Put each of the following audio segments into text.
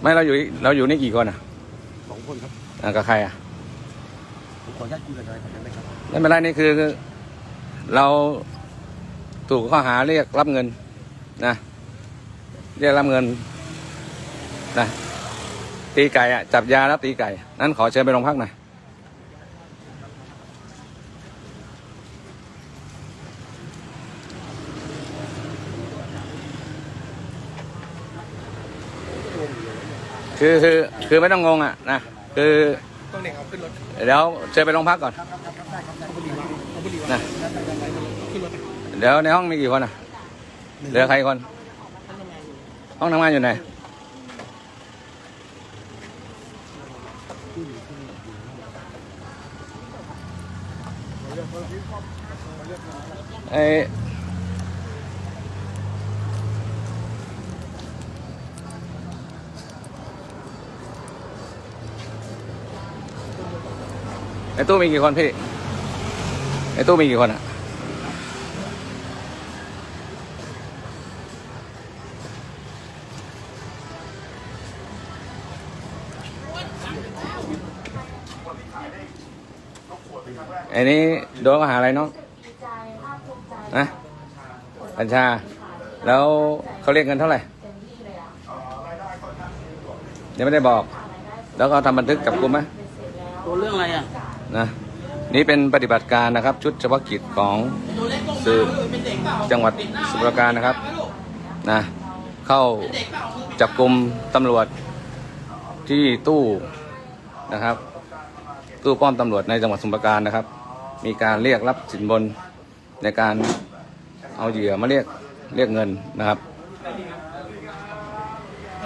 ไม่เราอยู่เราอยู่นี่กี่คนอะสองคนครับอะกับใครอะผมขออนุญาตคุยกับนายก่อนได้ไหมครับไม่เป็นไรนี่คือคือเราถูกข้อหาเรียกรับเงิน นะ เรียกรับเงินนะตีไก่อะจับยาแล้วตีไก่ นั้นขอเชิญไปโรงพักหน่อย คือคือคือไม่ต้องงงอะนะคือต้องเด็กเอาขึ้นรถเดี๋ยวเชิญไปโรงพักก่อนครับครับครับได้ครับได้เขาบุรีวะเขาบุรีวะนะขึ้นรถเดี๋ยวในห้องมีกี่คนอะเหลือใครคน ห้องทำงานอยู่ไหนไอ ในตู้มีกี่คนพี่ ในตู้มีกี่คนอะไอ้นี่โดนข้อหาอะไรน้องนะกัญชา แล้วเขาเรียกเงินเท่าไหร่ ยังไม่ได้บอก แล้วก็ทำบันทึกจับกุมไหมตัวเรื่องอะไรอะ นะนี่เป็นปฏิบัติการนะครับ ชุดเฉพาะกิจของตัวเล็กลงสืบมาเป็นเด็กเปล่าจังหวัดสมุทรปราการนะครับนะเข้าเด็กเปล่ามือปิดจับกลุ่มตำรวจที่ตู้นะครับ ตู้ป้อมตำรวจในจังหวัดสมุพรปราการนะครับ มีการเรียกรับสินบนในการเอาเหยื่อมาเรียกเรียกเงินนะครับอั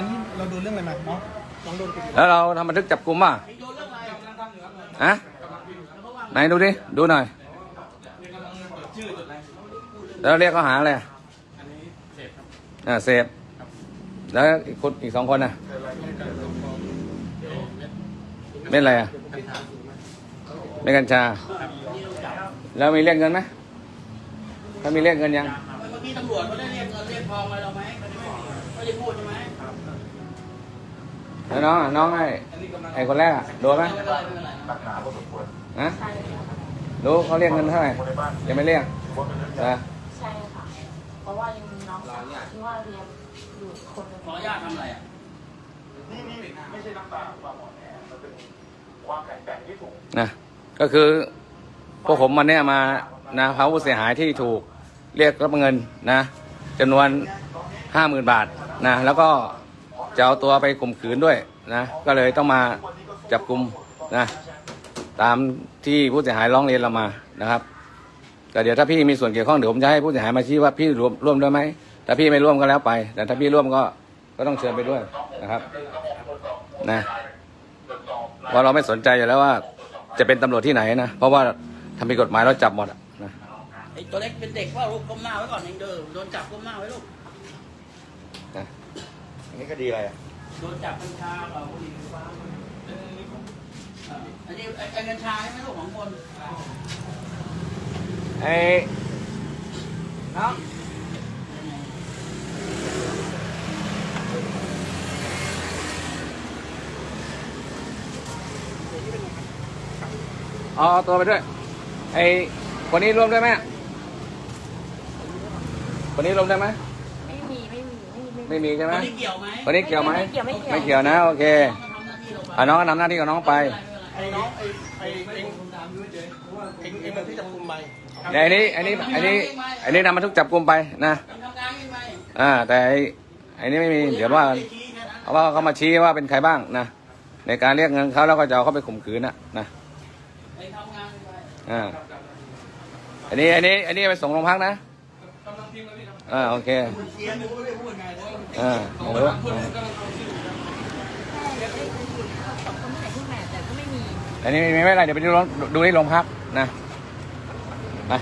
นนี้เราโดนเรื่องอะไรมาน้องน้องโดนคดีแล้วเราทำบันทึกจับกลุ่มป่ะอะ ไหนดูดิ ดูหน่อย แล้วเรียกเขาหาอะไรอะอ่าเสพแล้วอีกคนอีกสองคนน่ะ เม็ดอะไรอะเม็ดกัญชา แล้วมีเรียกเงินไหมถ้ามีเรียกเงินยังเมื่อกี้ตำรวจเขาได้เรียกเงินเรียกทองอะไรเราไหมไม่ได้พูดใช่ไหมแล้วน้องน้องไอ้ไอ้คนแรกโดนไหมไม่เป็นไรไม่เป็นไร ฮะรู้เขาเรียกเงินเท่าไหร่ยังไม่เรียกนะใช่ค่ะ เพราะว่ายังมีน้องสาวที่ว่าเรียนอยู่อีกคนหนึงขออนุญาตทำอะไรอะนะก็คือพวกผมวันเนี้ยมานะพาผู้เสียหายที่ถูกเรียกรับเงินนะจำนวนห้าหมื่นบาทนะแล้วก็จะเอาตัวไปข่มขืนด้วยนะ ก็เลยต้องมาจับกลุ่มนะ ตามที่ผู้เสียหายร้องเรียนเรามานะครับแต่เดี๋ยวถ้าพี่มีส่วนเกี่ยวข้องเดี๋ยวผมจะให้ผู้เสียหายมาชี้ว่าพี่ร่วมร่วมด้วยไหมถ้าพี่ไม่ร่วมก็แล้วไป แต่ถ้าพี่ร่วมก็ก็ต้องเชิญไปด้วยนะครับนะเพราะเราไม่สนใจอยู่แล้วว่า จะเป็นตำรวจที่ไหนนะเพราะว่าทำผิดกฎหมายเราจับหมดอะนะไอ้ตัวเล็กเป็นเด็กเปล่าลูกก้มหน้าไว้ก่อนเองเด้อโดนจับก้มหน้าไว้ลูกนะอันนี้คดีอะไรอะโดนจับกัญชาเปล่าบุหรี่ไฟฟ้า อันนี้ไอ้กัญชาใช่ไหมลูกของคนไอ้น้องเอาเอาตัวไปด้วย ไอ้คนนี้ร่วมด้วยไหมคนนี้ร่วมได้ไหมไม่มีไม่มีไม่มีไม่มีใช่ไหมคนนี้เกี่ยวไหมคนนี้เกี่ยวไหมไม่เกี่ยวไม่เกี่ยว ไม่เกี่ยวนะ โอเคน้องทำหน้าที่เราไปอะน้องก็ทำหน้าที่ของน้องไป ไอ้น้องไอ้ไอ้เอ็งเอ็งเอ็งมาที่จับกุมไปเดี๋ยวอันนี้อันนี้อันนี้อันนี้นำมาทุกจับกลุ่มไปนะทำงานยังไงอ่าแต่ไอ้ไอ้นี่ไม่มีเดี๋ยวว่ากันเพราะว่าเขามาชี้ว่าเป็นใครบ้างนะในการเรียกเงินเขาแล้วก็จะเอาเขาไปข่มขืนนะนะไปทำงานยังไงอ่าอันนี้อันนี้อันนี้ไปส่งโรงพักนะอ่าโอเคเชียร์ หนูไม่ได้พูดไงเพราะว่าอ่าไม่รู้แม่เดี๋ยวได้คุยกับคนที่ไหนที่แม่แต่ก็ไม่มี อันนี้ไม่ไม่เป็นไรเดี๋ยวไปดูโรงดูที่โรงพักนะไป